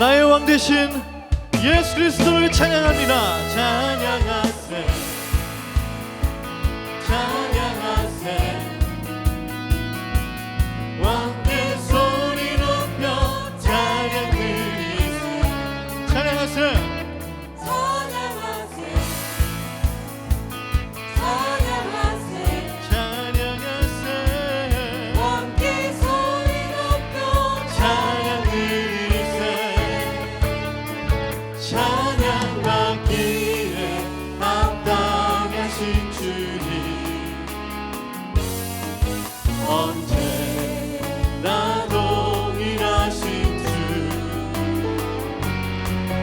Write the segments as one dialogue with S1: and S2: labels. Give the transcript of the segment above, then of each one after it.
S1: 나의 왕 대신 예수 그리스도를 찬양합니다. 찬양하세, 찬양하세.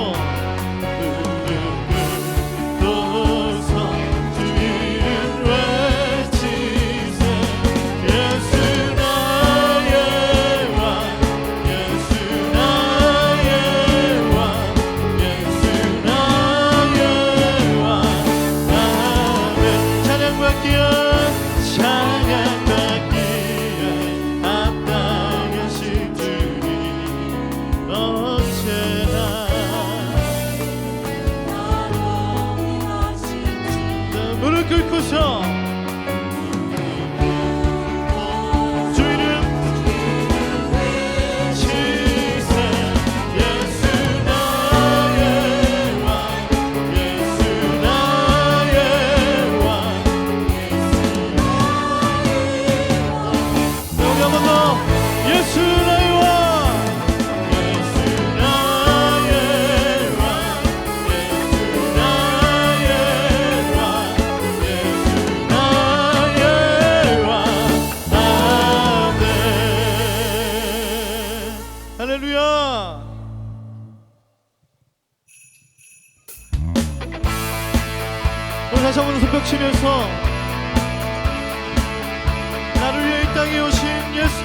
S1: Bible. 무릎 꿇고서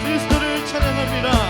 S1: 그리스도를 찬양합니다.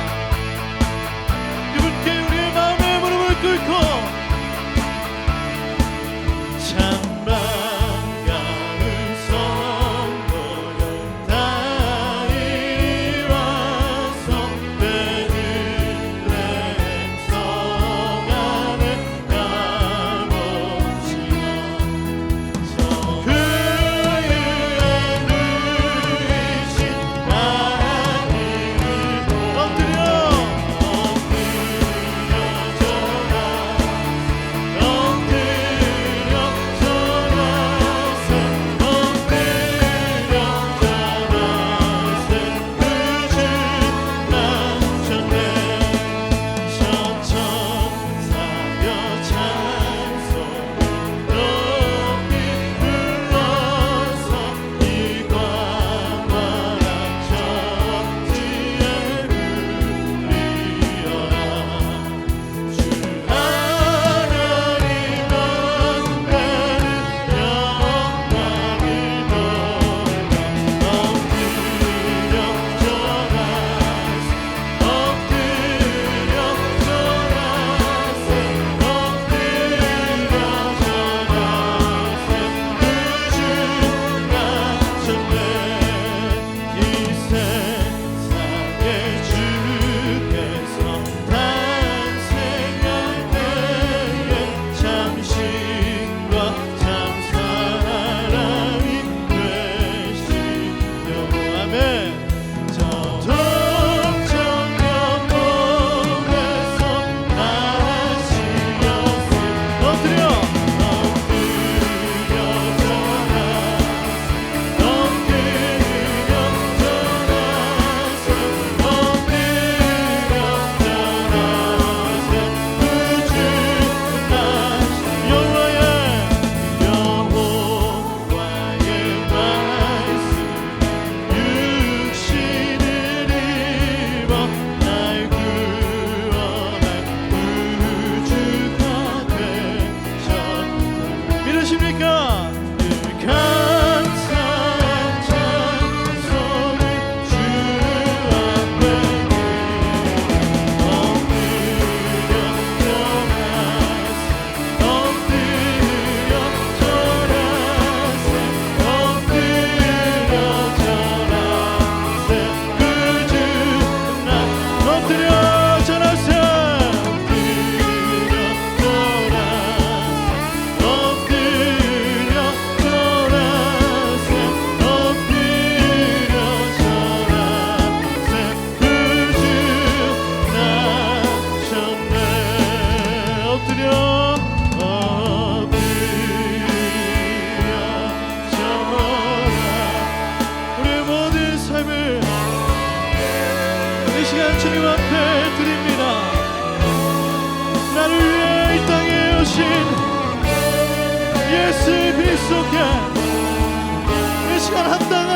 S1: 시간 주님 앞에 드립니다. 나를 위해 이 땅에 오신 예수 그리스도께 이 시간 한땅을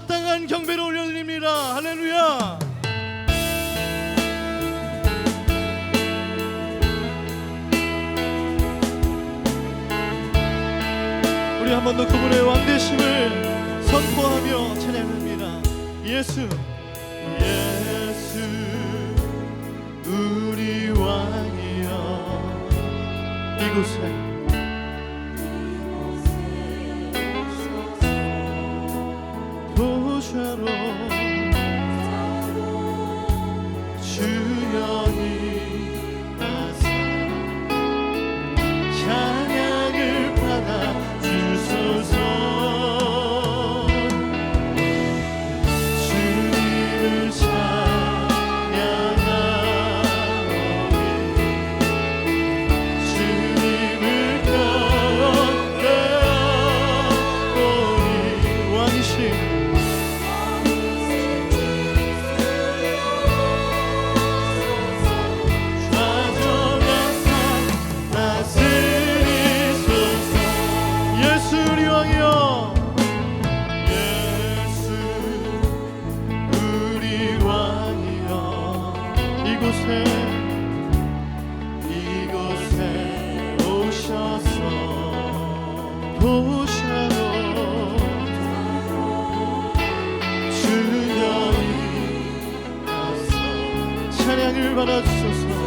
S1: 합당한 경배를 올려드립니다. 할렐루야. 우리 한 번 더 그분의 왕대심을 선포하며 찬양합니다. 예수, 예수, 우리 왕이여 이곳에. channel. 찬양을 받아주소서.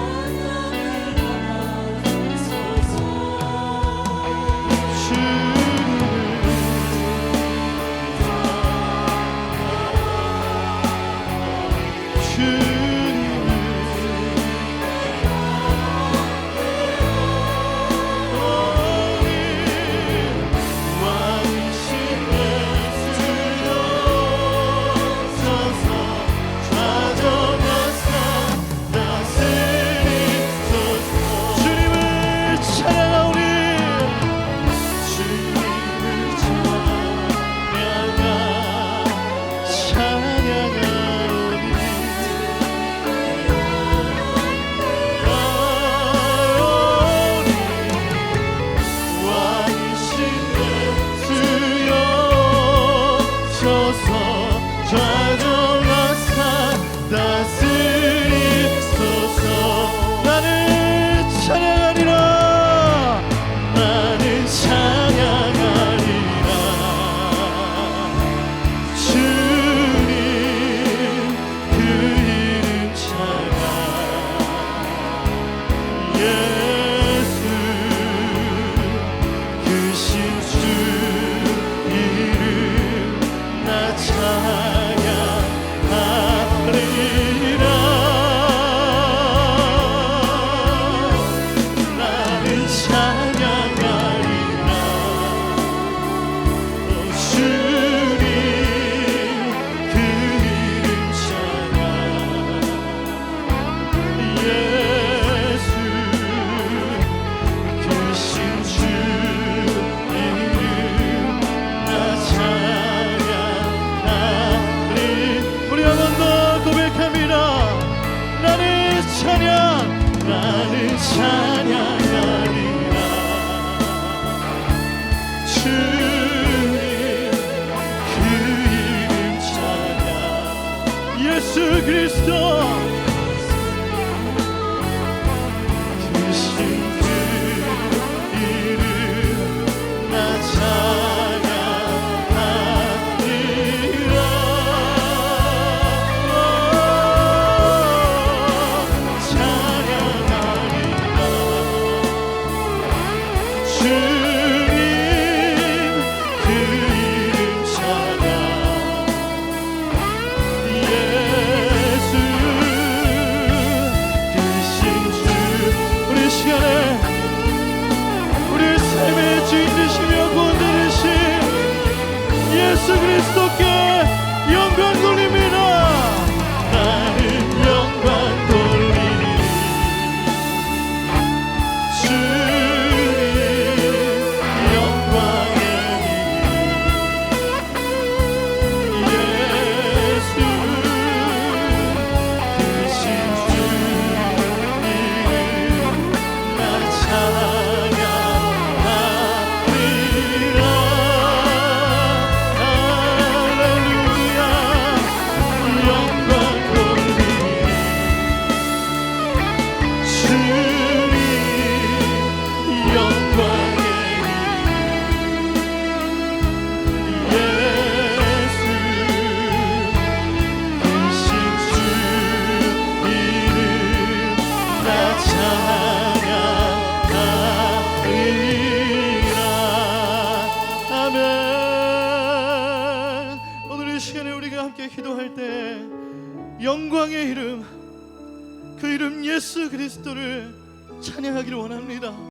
S1: 그리스도를 찬양하기를 원합니다.